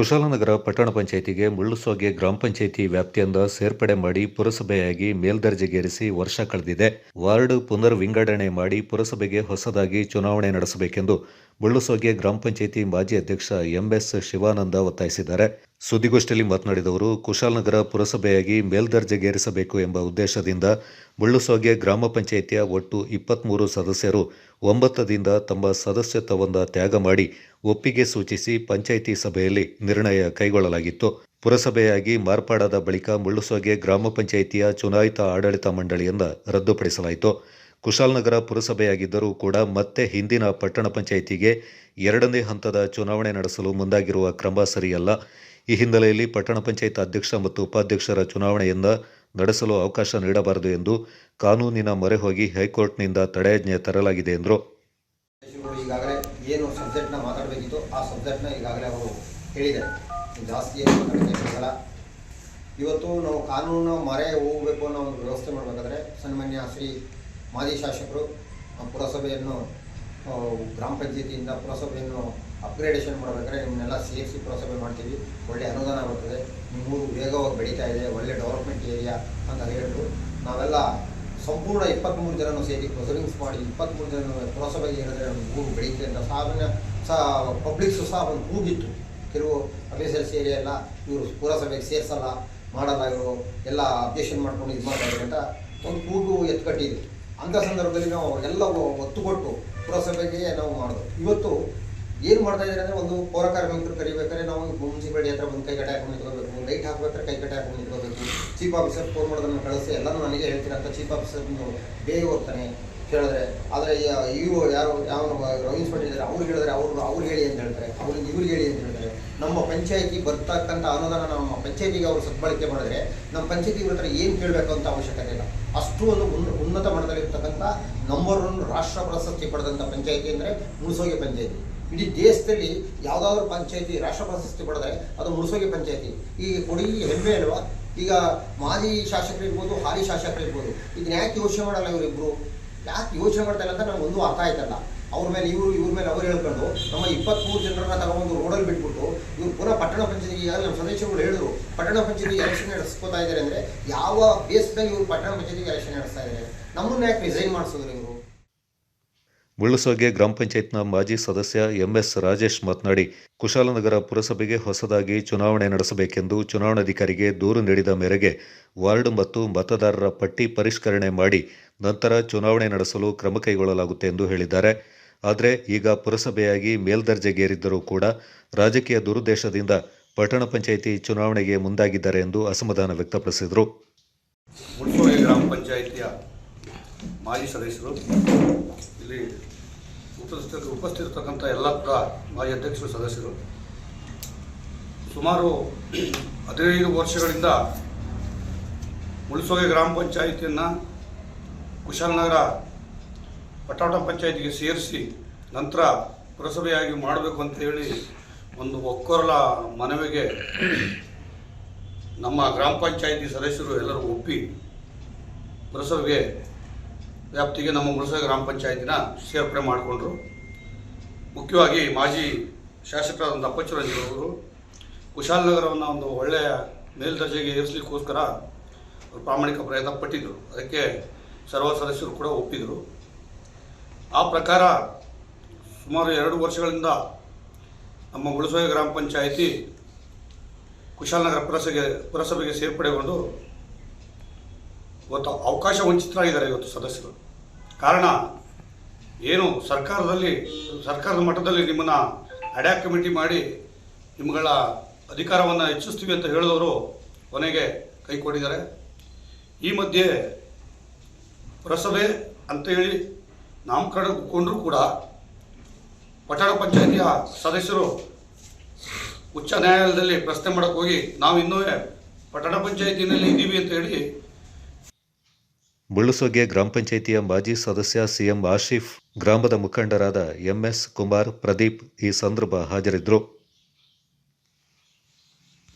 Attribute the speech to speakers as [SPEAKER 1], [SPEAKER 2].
[SPEAKER 1] ಕುಶಾಲನಗರ ಪಟ್ಟಣ ಪಂಚಾಯಿತಿಗೆ ಮುಳ್ಳುಸೋಗೆ ಗ್ರಾಮ ಪಂಚಾಯಿತಿ ವ್ಯಾಪ್ತಿಯಿಂದ ಸೇರ್ಪಡೆ ಮಾಡಿ ಪುರಸಭೆಯಾಗಿ ಮೇಲ್ದರ್ಜೆಗೇರಿಸಿ ವರ್ಷ ಕಳೆದಿದೆ. ವಾರ್ಡ್ ಪುನರ್ ವಿಂಗಡಣೆ ಮಾಡಿ ಪುರಸಭೆಗೆ ಹೊಸದಾಗಿ ಚುನಾವಣೆ ನಡೆಸಬೇಕೆಂದು ಮುಳ್ಳುಸೋಗೆ ಗ್ರಾಮ ಪಂಚಾಯಿತಿ ಮಾಜಿ ಅಧ್ಯಕ್ಷ ಎಂಎಸ್ ಶಿವಾನಂದ ಒತ್ತಾಯಿಸಿದ್ದಾರೆ. ಸುದ್ದಿಗೋಷ್ಠಿಯಲ್ಲಿ ಮಾತನಾಡಿದವರು ಕುಶಾಲನಗರ ಪುರಸಭೆಯಾಗಿ ಮೇಲ್ದರ್ಜೆಗೇರಿಸಬೇಕು ಎಂಬ ಉದ್ದೇಶದಿಂದ ಮುಳ್ಳುಸೋಗೆ ಗ್ರಾಮ ಪಂಚಾಯಿತಿಯ ಒಟ್ಟು ಇಪ್ಪತ್ತ್ಮೂರು ಸದಸ್ಯರು ಒಂಬತ್ತದಿಂದ ತಮ್ಮ ಸದಸ್ಯತ್ವವನ್ನು ತ್ಯಾಗ ಮಾಡಿ ಒಪ್ಪಿಗೆ ಸೂಚಿಸಿ ಪಂಚಾಯಿತಿ ಸಭೆಯಲ್ಲಿ ನಿರ್ಣಯ ಕೈಗೊಳ್ಳಲಾಗಿತ್ತು. ಪುರಸಭೆಯಾಗಿ ಮಾರ್ಪಾಡಾದ ಬಳಿಕ ಮುಳ್ಳುಸೋಗೆ ಗ್ರಾಮ ಪಂಚಾಯಿತಿಯ ಚುನಾಯಿತ ಆಡಳಿತ ಮಂಡಳಿಯನ್ನು ರದ್ದುಪಡಿಸಲಾಯಿತು. ಕುಶಾಲನಗರ ಪುರಸಭೆಯಾಗಿದ್ದರೂ ಕೂಡ ಮತ್ತೆ ಹಿಂದಿನ ಪಟ್ಟಣ ಪಂಚಾಯಿತಿಗೆ ಎರಡನೇ ಹಂತದ ಚುನಾವಣೆ ನಡೆಸಲು ಮುಂದಾಗಿರುವ ಕ್ರಮ ಸರಿಯಲ್ಲ. ಈ ಹಿನ್ನೆಲೆಯಲ್ಲಿ ಪಟ್ಟಣ ಪಂಚಾಯತ್ ಅಧ್ಯಕ್ಷ ಮತ್ತು ಉಪಾಧ್ಯಕ್ಷರ ಚುನಾವಣೆಯಿಂದ ನಡೆಸಲು ಅವಕಾಶ ನೀಡಬಾರದು ಎಂದು ಕಾನೂನಿನ ಮೊರೆ ಹೋಗಿ ಹೈಕೋರ್ಟ್ನಿಂದ ತಡೆಯಾಜ್ಞೆ ತರಲಾಗಿದೆ ಎಂದರು.
[SPEAKER 2] ಏನು ಆ ಅವರು ಜಾಸ್ತಿ ಏನು ಇವತ್ತು ನಾವು ಕಾನೂನು ಮರೆ ಹೋಗಬೇಕು ಅನ್ನೋ ಒಂದು ವ್ಯವಸ್ಥೆ ಮಾಡಬೇಕಾದ್ರೆ ಸನ್ಮಾನ್ಯ ಶ್ರೀ ಮಾಜಿ ಶಾಸಕರು ಪುರಸಭೆಯನ್ನು ಗ್ರಾಮ ಪಂಚಾಯತಿಯಿಂದ ಪುರಸಭೆಯನ್ನು ಅಪ್ಗ್ರೇಡೇಷನ್ ಮಾಡಬೇಕಾದ್ರೆ ನಿಮ್ಮನ್ನೆಲ್ಲ ಸೇರಿಸಿ ಪುರಸಭೆ ಮಾಡ್ತೀವಿ. ಒಳ್ಳೆ ಅನುದಾನ ಬರ್ತದೆ. ನಿಮ್ಮೂರು ವೇಗವಾಗಿ ಬೆಳೀತಾ ಇದೆ. ಒಳ್ಳೆ ಡೆವಲಪ್ಮೆಂಟ್ ಏರಿಯಾ ಅಂತ ಹೇಳಿದ್ರು. ನಾವೆಲ್ಲ ಸಂಪೂರ್ಣ ಇಪ್ಪತ್ತ್ಮೂರು ಜನನು ಸೇರಿ ಪ್ರೊಸಿಡಿಂಗ್ಸ್ ಮಾಡಿ ಇಪ್ಪತ್ತ್ಮೂರು ಜನ ಪುರಸಭೆಗೆ ಹೇಳಿದ್ರೆ ಊರು ಬೆಳೀತದೆ ಅಂತ ಸಾಮಾನ್ಯ ಸಹ ಪಬ್ಲಿಕ್ಸು ಸಹ ಒಂದು ಕೂಗಿತ್ತು. ಕೆಲವು ಎಸ್ ಎಲ್ ಸಿ ಏರಿಯಾ ಎಲ್ಲ ಇವರು ಪುರಸಭೆಗೆ ಸೇರಿಸಲ್ಲ, ಮಾಡಲ್ಲ ಇವರು. ಎಲ್ಲ ಅಬ್ಜೆಕ್ಷನ್ ಮಾಡ್ಕೊಂಡು ಇದು ಮಾಡ್ತಾರೆ ಒಂದು ಕೂಗು ಎತ್ಕಟ್ಟಿದ್ವಿ ಅಂಥ ಸಂದರ್ಭದಲ್ಲಿ ನಾವು ಎಲ್ಲ ಒತ್ತು ಕೊಟ್ಟು ಪುರಸಭೆಗೆ ನಾವು ಮಾಡೋದು. ಇವತ್ತು ಏನು ಮಾಡ್ತಾ ಇದ್ದಾರೆ ಅಂದರೆ ಒಂದು ಪೌರ ಕಾರ್ಮಿಕರು ಕರಿಬೇಕಾದ್ರೆ ನಾವು ಮುನ್ಸಿಪಾಲಿಟಿ ಹತ್ರ ಒಂದು ಕೈ ಕಟ್ಟಿ ಹಾಕೊಂಡು ನಿಂತ್ಕೋಬೇಕು ಲೈಟ್ ಹಾಕ್ಬೇಕಾದ್ರೆ ಕೈ ಕಟ್ಟಿ ಹಾಕೊಂಡು ನಿಂತ್ಕೋಬೇಕು. ಚೀಫ್ ಆಫೀಸರ್ ಫೋನ್ ಮಾಡೋದನ್ನು ಕಳಿಸಿ, ಎಲ್ಲನೂ ನನಗೆ ಹೇಳ್ತೀನಿ ಅಂತ ಚೀಫ್ ಆಫೀಸರ್ ಬೇಗ ಹೋಗ್ತಾನೆ. ಹೇಳಿದ್ರೆ ಆದರೆ ಇವರು ಯಾರು ಯಾವ ರವೀಂದ್ರ ಪಟೇಲ್ ಇದ್ದಾರೆ, ಅವ್ರು ಹೇಳಿದ್ರೆ ಅವರು ಅವ್ರು ಹೇಳಿ ಅಂತ ಹೇಳ್ತಾರೆ. ಅವ್ರಿಗೆ ಇವ್ರಿಗೆ ಹೇಳಿ ಅಂತ ಹೇಳ್ತಾರೆ. ನಮ್ಮ ಪಂಚಾಯತಿ ಬರ್ತಕ್ಕಂಥ ಅನುದಾನ ನಮ್ಮ ಪಂಚಾಯತಿಗೆ ಅವರು ಸದ್ಬಳಕೆ ಮಾಡಿದ್ರೆ, ನಮ್ಮ ಪಂಚಾಯತಿ ಹತ್ರ ಏನು ಕೇಳಬೇಕು ಅಂತ ಅವಶ್ಯಕತೆ ಇಲ್ಲ. ಅಷ್ಟು ಒಂದು ಉನ್ನ- ಉನ್ನತ ಮಟ್ಟದಲ್ಲಿರ್ತಕ್ಕಂಥ ನಂಬರ್ ಒನ್ ರಾಷ್ಟ್ರ ಪ್ರಶಸ್ತಿ ಪಡೆದಂಥ ಪಂಚಾಯತಿ ಅಂದರೆ ಮುಳುಸೋಗಿ ಪಂಚಾಯತಿ. ಇಡೀ ದೇಶದಲ್ಲಿ ಯಾವುದಾದ್ರು ಪಂಚಾಯತಿ ರಾಷ್ಟ್ರ ಪ್ರಶಸ್ತಿ ಪಡೆದ್ರೆ ಅದು ಮುಳುಸೋಗಿ ಪಂಚಾಯತಿ. ಈಗ ಕೊಡಿ ಹೆಮ್ಮೆ ಅಲ್ವಾ? ಈಗ ಮಾಜಿ ಶಾಸಕರಿರ್ಬೋದು, ಹಾಲಿ ಶಾಸಕರಿರ್ಬೋದು. ಇದನ್ನ ಯಾಕೆ ಯೋಚನೆ ಮಾಡಲ್ಲ ಇವರಿಬ್ರು? ಯಾಕೆ ಯೋಚನೆ ಮಾಡ್ತಾ ಇಲ್ಲ ಅಂತ ನಮ್ಗೆ ಒಂದು ಅರ್ಥ ಆಯ್ತಲ್ಲ. ಅವ್ರ ಮೇಲೆ ಇವರು, ಇವ್ರ ಮೇಲೆ ಅವ್ರು ಹೇಳ್ಕೊಂಡು ನಮ್ಮ ಇಪ್ಪತ್ತ್ಮೂರು ಜನರನ್ನ ತಗೊಂಡು ರೋಡಲ್ಲಿ ಬಿಟ್ಬಿಟ್ಟು ಇವ್ರು ಪುನಃ ಪಟ್ಟಣ ಪಂಚಾಯತಿ ಈಗಾಗಲೇ ನಮ್ಮ ಸದಸ್ಯರುಗಳು ಹೇಳಿದ್ರು, ಪಟ್ಟಣ ಪಂಚಾಯತಿ ಎಲೆಕ್ಷನ್ ನಡೆಸ್ಕೋತಾ ಇದ್ದಾರೆ ಅಂದರೆ ಯಾವ ಬೇಸ್ ಮೇಲೆ ಇವರು ಪಟ್ಟಣ ಪಂಚಾಯತಿಗೆ ಎಲೆಕ್ಷನ್ ನಡೆಸ್ತಾ ಇದ್ದಾರೆ? ನಮ್ಮನ್ನ ಯಾಕೆ ರಿಸೈನ್ ಮಾಡಿಸಿದ್ರು ಇವರು?
[SPEAKER 1] ಮುಳ್ಳುಸೋಗೆ ಗ್ರಾಮ ಪಂಚಾಯತ್ನ ಮಾಜಿ ಸದಸ್ಯ ಎಂಎಸ್ ರಾಜೇಶ್ ಮಾತನಾಡಿ, ಕುಶಾಲನಗರ ಪುರಸಭೆಗೆ ಹೊಸದಾಗಿ ಚುನಾವಣೆ ನಡೆಸಬೇಕೆಂದು ಚುನಾವಣಾಧಿಕಾರಿಗೆ ದೂರು ನೀಡಿದ ಮೇರೆಗೆ ವಾರ್ಡ್ ಮತ್ತು ಮತದಾರರ ಪಟ್ಟಿ ಪರಿಷ್ಕರಣೆ ಮಾಡಿ ನಂತರ ಚುನಾವಣೆ ನಡೆಸಲು ಕ್ರಮ ಕೈಗೊಳ್ಳಲಾಗುತ್ತೆ ಎಂದು ಹೇಳಿದ್ದಾರೆ. ಆದರೆ ಈಗ ಪುರಸಭೆಯಾಗಿ ಮೇಲ್ದರ್ಜೆಗೇರಿದ್ದರೂ ಕೂಡ ರಾಜಕೀಯ ದುರುದ್ದೇಶದಿಂದ ಪಟ್ಟಣ ಪಂಚಾಯಿತಿ ಚುನಾವಣೆಗೆ ಮುಂದಾಗಿದ್ದಾರೆ ಎಂದು ಅಸಮಾಧಾನ ವ್ಯಕ್ತಪಡಿಸಿದರು.
[SPEAKER 3] ಮಾಜಿ ಸದಸ್ಯರು, ಇಲ್ಲಿ ಉಪಸ್ಥಿತ ಉಪಸ್ಥಿತಿರ್ತಕ್ಕಂಥ ಎಲ್ಲ ಕೂಡ ಮಾಜಿ ಅಧ್ಯಕ್ಷರು, ಸದಸ್ಯರು. ಸುಮಾರು ಹದಿನೈದು ವರ್ಷಗಳಿಂದ ಮುಳಸೋಗೆ ಗ್ರಾಮ ಪಂಚಾಯಿತಿಯನ್ನು ಕುಶಾಲನಗರ ಪಟಾಟ ಪಂಚಾಯಿತಿಗೆ ಸೇರಿಸಿ ನಂತರ ಪುರಸಭೆಯಾಗಿ ಮಾಡಬೇಕು ಅಂತ ಹೇಳಿ ಒಂದು ಒಕ್ಕೊರಲ ಮನವಿಗೆ ನಮ್ಮ ಗ್ರಾಮ ಪಂಚಾಯಿತಿ ಸದಸ್ಯರು ಎಲ್ಲರೂ ಒಪ್ಪಿ ಪುರಸಭೆಗೆ ವ್ಯಾಪ್ತಿಗೆ ನಮ್ಮ ಮುಳಸ ಗ್ರಾಮ ಪಂಚಾಯತಿನ ಸೇರ್ಪಡೆ ಮಾಡಿಕೊಂಡ್ರು. ಮುಖ್ಯವಾಗಿ ಮಾಜಿ ಶಾಸಕರಾದಂಥ ಕುಶಾಲ್ ಕುಶಾಲನಗರವನ್ನು ಒಂದು ಒಳ್ಳೆಯ ಮೇಲ್ದರ್ಜೆಗೆ ಏರಿಸಲಿಕ್ಕೋಸ್ಕರ ಅವರು ಪ್ರಾಮಾಣಿಕ ಪ್ರಯತ್ನ ಪಟ್ಟಿದ್ದರು ಅದಕ್ಕೆ ಸರ್ವ ಸದಸ್ಯರು ಕೂಡ ಒಪ್ಪಿದರು. ಆ ಪ್ರಕಾರ ಸುಮಾರು ಎರಡು ವರ್ಷಗಳಿಂದ ನಮ್ಮ ಮುಳಸೋಯ ಗ್ರಾಮ ಪಂಚಾಯಿತಿ ಕುಶಾಲನಗರ ಪುರಸಭೆಗೆ ಪುರಸಭೆಗೆ ಸೇರ್ಪಡೆಗೊಂಡು ಇವತ್ತು ಅವಕಾಶ ವಂಚಿತರಾಗಿದ್ದಾರೆ ಇವತ್ತು ಸದಸ್ಯರು. ಕಾರಣ ಏನು ಸರ್ಕಾರದಲ್ಲಿ, ಸರ್ಕಾರದ ಮಟ್ಟದಲ್ಲಿ ನಿಮ್ಮನ್ನು ಅಡ್ಯಾಕ್ ಕಮಿಟಿ ಮಾಡಿ ನಿಮ್ಮಗಳ ಅಧಿಕಾರವನ್ನು ಹೆಚ್ಚಿಸ್ತೀವಿ ಅಂತ ಹೇಳಿದವರು ಕೊನೆಗೆ ಕೈ ಈ ಮಧ್ಯೆ ಪುರಸಭೆ ಅಂತ ಹೇಳಿ ನಾಮಕರಣಗೊಂಡರೂ ಕೂಡ ಪಟ್ಟಣ ಪಂಚಾಯತಿಯ ಸದಸ್ಯರು ಉಚ್ಚ ನ್ಯಾಯಾಲಯದಲ್ಲಿ ಪ್ರಶ್ನೆ ಮಾಡೋಕ್ಕೋಗಿ ಹೋಗಿ ನಾವು ಇನ್ನೂ ಪಟ್ಟಣ ಪಂಚಾಯತಿನಲ್ಲಿ ಇದ್ದೀವಿ ಅಂತ ಹೇಳಿ
[SPEAKER 1] ಮುಳ್ಳುಸೊಗೆ ಗ್ರಾಮ ಪಂಚಾಯಿತಿಯ ಮಾಜಿ ಸದಸ್ಯ ಸಿಎಂ ಆಶೀಫ್, ಗ್ರಾಮದ ಮುಖಂಡರಾದ ಎಂಎಸ್ ಕುಮಾರ್, ಪ್ರದೀಪ್ ಈ ಸಂದರ್ಭ ಹಾಜರಿದ್ದರು.